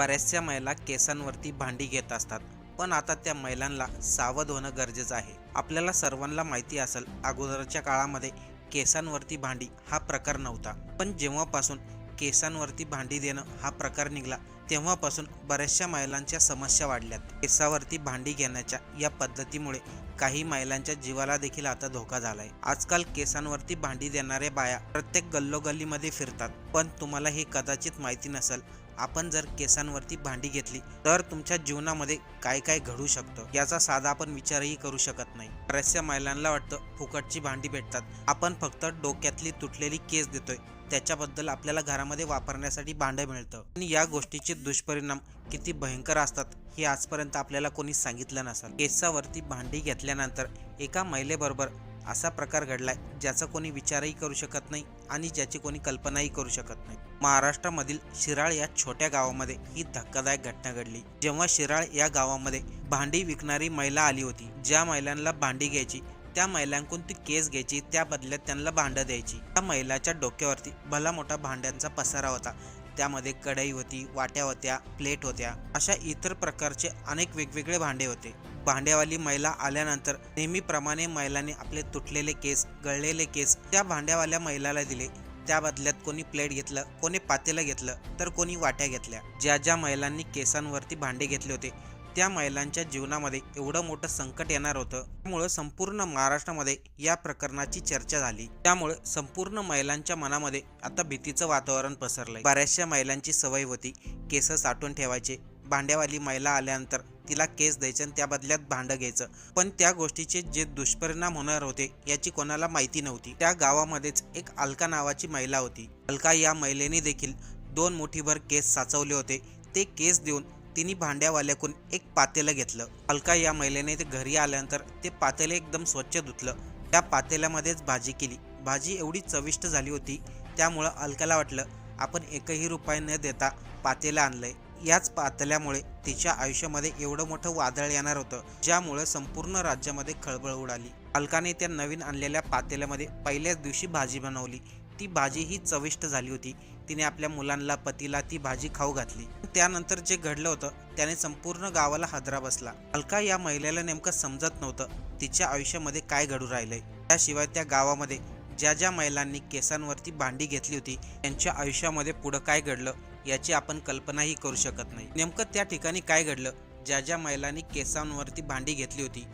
बऱ्याचशा महिला केसांवरती भांडी घेत असतात. पण आता त्या महिलांना सावध होणं गरजेचं आहे. आपल्याला सर्वांना माहिती असेल अगोदरच्या काळामध्ये केसांवरती भांडी हा प्रकार नव्हता. पण जेव्हापासून केसांवरती भांडी देणं हा प्रकार निघाला तेव्हापासून बऱ्याचशा महिलांच्या समस्या वाढल्यात. केसावरती भांडी घेण्याच्या या पद्धतीमुळे काही महिलांच्या जीवाला देखील आता धोका झालाय. आजकाल केसांवरती भांडी देणाऱ्या बाया प्रत्येक गल्लोगल्लीमध्ये फिरतात. पण तुम्हाला हे कदाचित माहिती नसेल आपण जर केसांवरती भांडी घेतली तर तुमच्या जीवनामध्ये काय काय घडू शकतं? याचा साधा आपण विचारही करू शकत नाही. बऱ्याचशा महिलांना वाटतं फुकटची भांडी भेटतात. आपण फक्त डोक्यातली तुटलेली केस देतोय. त्याच्याबद्दल आपल्याला घरामध्ये वापरण्यासाठी भांडं मिळतं. आणि या गोष्टीचे दुष्परिणाम किती भयंकर असतात हे आजपर्यंत आपल्याला कोणी सांगितलं नसेल. केसावरती भांडी घेतल्यानंतर एका महिलेबरोबर असा प्रकार घडलाय ज्याचा कोणी विचारही करू शकत नाही आणि ज्याची कोणी कल्पनाही करू शकत नाही. महाराष्ट्रामधील शिराळ या छोट्या गावामध्ये ही धक्कादायक घटना घडली. जेव्हा शिराळ या गावामध्ये भांडी विकणारी महिला आली होती ज्या महिलांना भांडी घ्यायची त्या महिलांकडून ती केस घ्यायची त्या बदल्यात त्यांना भांडं द्यायची. त्या महिलाच्या डोक्यावरती भला मोठा भांड्यांचा पसारा होता. त्यामध्ये कढई होती वाट्या होत्या प्लेट होत्या अशा इतर प्रकारचे अनेक वेगवेगळे भांडे होते. भांड्यावाली महिला आल्यानंतर नेहमीप्रमाणे महिलांनी आपले तुटलेले केस गळलेले केस त्या भांड्यावाल्या महिलाला दिले. त्या बदल्यात कोणी प्लेट घेतलं कोणी पातेलं घेतलं तर कोणी वाट्या घेतल्या. ज्या ज्या महिलांनी केसांवरती भांडे घेतले होते त्या महिलांच्या जीवनामध्ये एवढं मोठं संकट येणार होतं. त्यामुळं संपूर्ण महाराष्ट्रामध्ये या प्रकरणाची चर्चा झाली. त्यामुळे संपूर्ण महिलांच्या मनामध्ये आता भीतीचं वातावरण पसरलंय. बऱ्याचशा महिलांची सवय होती केस साठवून ठेवायचे. भांड्यावाली महिला आल्यानंतर तिला केस द्यायचं आणि त्या बदल्यात भांडं घ्यायचं. पण त्या गोष्टीचे जे दुष्परिणाम होणार होते याची कोणाला माहिती नव्हती. त्या गावामध्येच एक अलका नावाची महिला होती. अलका या महिलेने देखील दोन मुठीभर केस साचवले होते. ते केस देऊन तिने भांड्यावाल्याकून एक पातेलं घेतलं. अलका या महिलेने ते घरी आल्यानंतर ते पातेलं एकदम स्वच्छ धुतलं. त्या पातेल्यामध्येच भाजी केली. भाजी एवढी चविष्ट झाली होती त्यामुळं अलकाला वाटलं आपण एकही रुपये न देता पातेलं आणलंय. याच पातल्यामुळे तिच्या आयुष्यामध्ये एवढं मोठं वादळ येणार होतं ज्यामुळे संपूर्ण राज्यामध्ये खळबळ उडाली. अलकाने त्या नवीन आणलेल्या पातेल्यामध्ये पहिल्याच दिवशी भाजी बनवली. ती भाजी ही चविष्ट झाली होती. तिने आपल्या मुलांना पतीला ती भाजी खाऊ घातली. त्यानंतर जे घडलं होतं त्याने संपूर्ण गावाला हादरा बसला. अलका या महिलेला नेमकं समजत नव्हतं तिच्या आयुष्यामध्ये काय घडू राहिलंय. त्याशिवाय त्या गावामध्ये ज्या ज्या महिलांनी केसांवरती भांडी घेतली होती त्यांच्या आयुष्यामध्ये पुढं काय घडलं याची आपण कल्पनाही करू शकत नाही. नेमकं त्या ठिकाणी काय घडलं? ज्या ज्या महिलांनी केसांवरती भांडी घेतली होती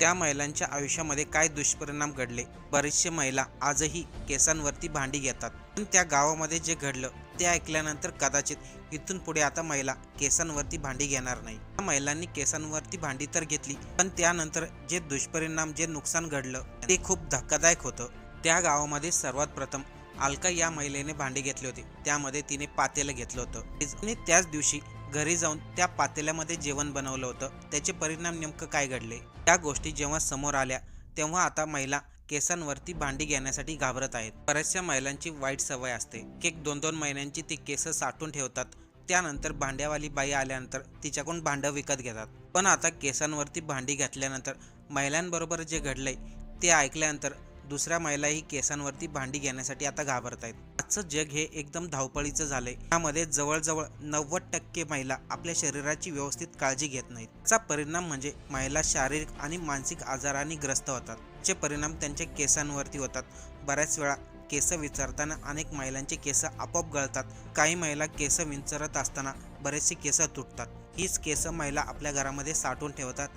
त्या महिलांच्या आयुष्यामध्ये काय दुष्परिणाम घडले? बरेचसे महिला आजही केसांवरती भांडी घेतात. पण त्या गावामध्ये जे घडलं ते ऐकल्यानंतर कदाचित इथून पुढे आता महिला केसांवरती भांडी घेणार नाही. त्या महिलांनी केसांवरती भांडी तर घेतली पण त्यानंतर जे दुष्परिणाम जे नुकसान घडलं ते खूप धक्कादायक होतं. त्या गावामध्ये सर्वात प्रथम अलका या महिलेने भांडे घेतले होते. त्यामध्ये तिने पातेलं घेतलं होतं. आणि त्याच दिवशी घरी जाऊन त्या पातेल्यामध्ये जेवण बनवलं होतं. त्याचे परिणाम नेमकं काय घडले? त्या गोष्टी जेव्हा समोर आल्या तेव्हा आता महिला केसांवरती भांडी घेण्यासाठी घाबरत आहेत. बऱ्याचशा महिलांची वाईट सवय असते. केक एक दोन दोन महिन्यांची ती केस साठवून ठेवतात. त्यानंतर भांड्यावाली बाई आल्यानंतर तिच्याकडून भांडं विकत घेतात. पण आता केसांवरती भांडी घातल्यानंतर महिलांबरोबर जे घडलंय ते ऐकल्यानंतर दुसऱ्या महिलाही केसांवरती भांडी घेण्यासाठी आता घाबरत आहेत आजचं जग हे एकदम धावपळीचं झालंय. यामध्ये जवळजवळ नव्वद टक्के महिला आपल्या शरीराची व्यवस्थित काळजी घेत नाहीत. याचा परिणाम म्हणजे महिला शारीरिक आणि मानसिक आजाराने ग्रस्त होतात. चे परिणाम त्यांच्या केसांवरती होतात. बऱ्याच वेळा केस विचारताना अनेक महिलांचे केस आपोआप गळतात. काही महिला केस विंचरत असताना बरेचसे केस तुटतात. हीच केस महिला आपल्या घरामध्ये साठवून ठेवतात.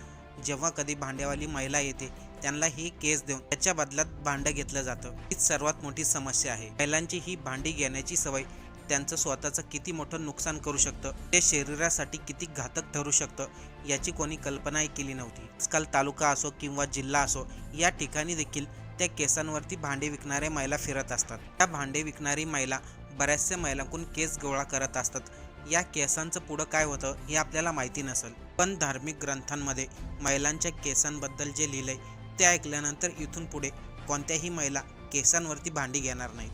जेव्हा कधी भांड्यावाली महिला येते त्यांना ही केस देऊन त्याच्या बदल्यात भांडं घेतलं जातं. हीच सर्वात मोठी समस्या आहे. महिलांची ही भांडी घेण्याची सवय त्यांचं स्वतःचं किती मोठं नुकसान करू शकतं ते शरीरासाठी किती घातक ठरू शकतं याची कोणी कल्पनाही केली नव्हती. आजकाल तालुका असो किंवा जिल्हा असो या ठिकाणी देखील त्या केसांवरती भांडे विकणाऱ्या महिला फिरत असतात. त्या भांडे विकणारी महिला बऱ्याचशा महिलांकडून केस गोळा करत असतात. या केसांचं पुढं काय होतं हे आपल्याला माहिती नसेल. पण धार्मिक ग्रंथांमध्ये महिलांच्या केसांबद्दल जे लिहिलंय ते ऐकल्यानंतर इथून पुढे कोणत्याही महिला केसांवरती भांडी घेणार नाही.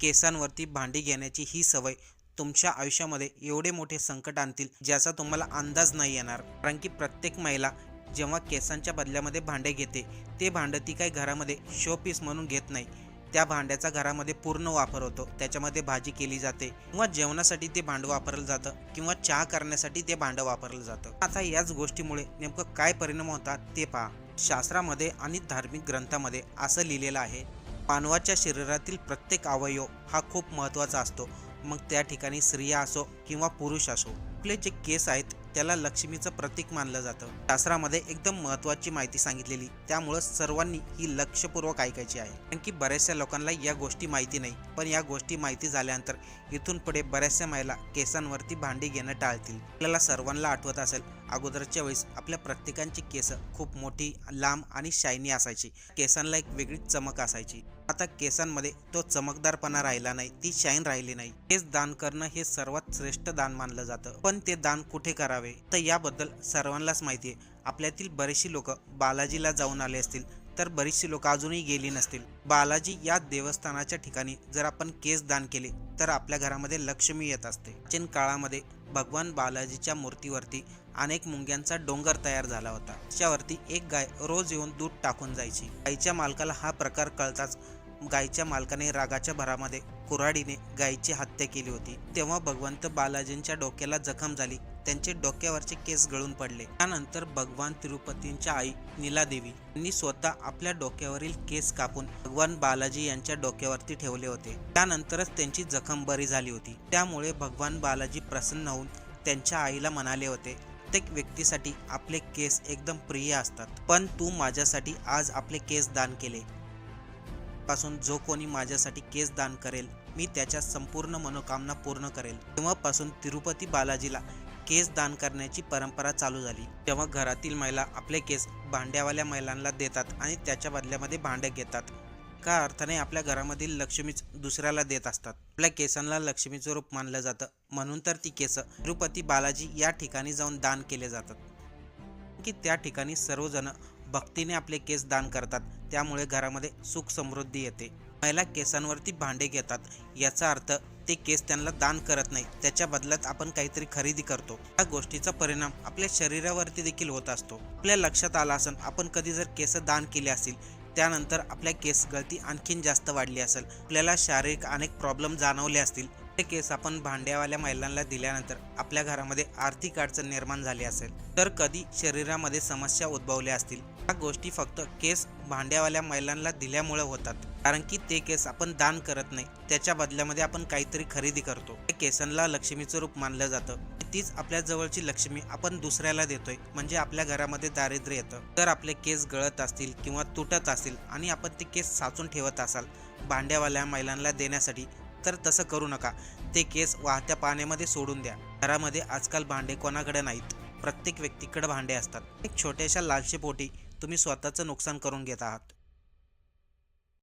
केसांवरती भांडी घेण्याची ही सवय तुमच्या आयुष्यामध्ये एवढे मोठे संकट आणतील ज्याचा तुम्हाला अंदाज नाही येणार. कारण की प्रत्येक महिला जेव्हा केसांच्या बदल्यामध्ये भांडे घेते ते भांडं ती काही घरामध्ये शो पीस म्हणून घेत नाही. त्या भांड्याचा घरामध्ये पूर्ण वापर होतो. त्याच्यामध्ये भाजी केली जाते किंवा जेवणासाठी ते भांडं वापरलं जातं किंवा चहा करण्यासाठी ते भांडं वापरलं जातं. आता याच गोष्टीमुळे नेमकं काय परिणाम होतात ते पहा. शास्त्रामध्ये आणि धार्मिक ग्रंथामध्ये असं लिहिलेलं आहे मानवाच्या शरीरातील प्रत्येक अवयव हा खूप महत्त्वाचा असतो. मग त्या ठिकाणी स्त्रिया असो किंवा पुरुष असो आपले जे केस आहेत त्याला लक्ष्मीचं प्रतीक मानलं जातं. शास्त्रामध्ये एकदम महत्त्वाची माहिती सांगितलेली त्यामुळं सर्वांनी ही लक्षपूर्वक ऐकायची आहे. कारण की बऱ्याचशा लोकांना या गोष्टी माहिती नाही. पण या गोष्टी माहिती झाल्यानंतर इथून पुढे बऱ्याचशा महिला केसांवरती भांडी घेणं टाळतील. आपल्याला सर्वांना आठवत असेल अगोदरच्या वेळेस आपल्या प्रत्येकांची केस खूप मोठी लांब आणि शायनी असायची. केसांना एक वेगळीच चमक असायची. आता केसांमध्ये तो चमकदारपणा राहिला नाही ती शाईन राहिली नाही. केस दान करणं हे सर्वात श्रेष्ठ दान मानलं जातं. पण ते दान कुठे करावे? तर याबद्दल सर्वांनाच माहिती आहे. आपल्यातील बरेचशी लोक बालाजीला जाऊन आले असतील तर बरीचशी लोक अजूनही गेली नसतील. बालाजी या देवस्थानाच्या ठिकाणी जर आपण केस दान केले तर आपल्या घरामध्ये लक्ष्मी येत असते. प्राचीन काळामध्ये भगवान बालाजीच्या मूर्तीवरती अनेक मुंग्यांचा डोंगर तयार झाला होता. त्याच्यावरती एक गाय रोज येऊन दूध टाकून जायची. गायीच्या मालकाला हा प्रकार कळताच गायच्या मालकाने रागाच्या भरामध्ये कुऱ्हाडीने गायीची हत्या केली होती. तेव्हा भगवंत बालाजींच्या डोक्याला जखम झाली. त्यांचे डोक्यावरचे केस गळून पडले. त्यानंतर भगवान तिरुपतींच्या आई नीलादेवी यांनी स्वतः आपल्या डोक्यावरील केस कापून भगवान बालाजी यांच्या डोक्यावरती ठेवले होते. त्यानंतरच त्यांची जखम बरी झाली होती. त्यामुळे भगवान बालाजी प्रसन्न होऊन त्यांच्या आईला म्हणाले होते प्रत्येक व्यक्तीसाठी आपले केस एकदम प्रिय असतात. पण तू माझ्यासाठी आज आपले केस दान केले. पासून जो कोणी माझ्यासाठी केस दान करेल मी त्याच्या संपूर्ण मनोकामना पूर्ण करेल. तेव्हापासून तिरुपती बालाजीला केस दान करण्याची परंपरा चालू झाली. तेव्हा घरातील महिला आपले केस भांड्यावाल्या महिलांना देतात आणि त्याच्या बदल्यामध्ये भांडे घेतात. एका अर्थाने आपल्या घरामधील लक्ष्मीच दुसऱ्याला देत असतात. आपल्या केसांना लक्ष्मीचं रूप मानलं जातं. म्हणून तर ती केस तिरुपती बालाजी या ठिकाणी जाऊन दान केले जातात. की त्या ठिकाणी सर्वजण भक्तीने आपले केस दान करतात. त्यामुळे घरामध्ये सुख समृद्धी येते. महिला केसांवरती भांडे घेतात. याचा अर्थ ते केस त्यांना दान करत नाही त्याच्या बदल्यात आपण काहीतरी खरेदी करतो. या गोष्टीचा परिणाम आपल्या शरीरावरती देखील होत असतो. आपल्या लक्षात आला असेल आपण कधी जर केस दान केले असतील त्यानंतर आपल्या केस गळती आणखीन जास्त वाढली असेल. आपल्याला शारीरिक अनेक प्रॉब्लेम जाणवले असतील. ते केस आपण भांड्यावाल्या महिलांना दिल्यानंतर आपल्या घरामध्ये आर्थिक अडचण निर्माण झाली असेल. तर कधी शरीरामध्ये समस्या उद्भवल्या असतील. या गोष्टी फक्त केस भांड्यावाल्या महिलांना दिल्यामुळे होतात. कारण की ते केस आपण दान करत नाही. त्याच्या बदल्यामध्ये आपण काहीतरी खरेदी करतो. केसांना लक्ष्मीचं रूप मानलं जातं. तीच आपल्या जवळची लक्ष्मी आपण दुसऱ्याला देतोय. म्हणजे आपल्या घरामध्ये दारिद्र्य येतं. तर आपले केस गळत असतील किंवा तुटत असतील आणि आपण ते केस साचून ठेवत असाल भांड्यावाल्या महिलांना देण्यासाठी तर तसं करू नका. ते केस वाहत्या पाण्यामध्ये सोडून द्या. घरामध्ये आजकाल भांडे कोणाकडे नाहीत. प्रत्येक व्यक्तीकडे भांडे असतात. एक छोट्याशा लालशेपोटी तुम्ही स्वतःचं नुकसान करून घेत आहात.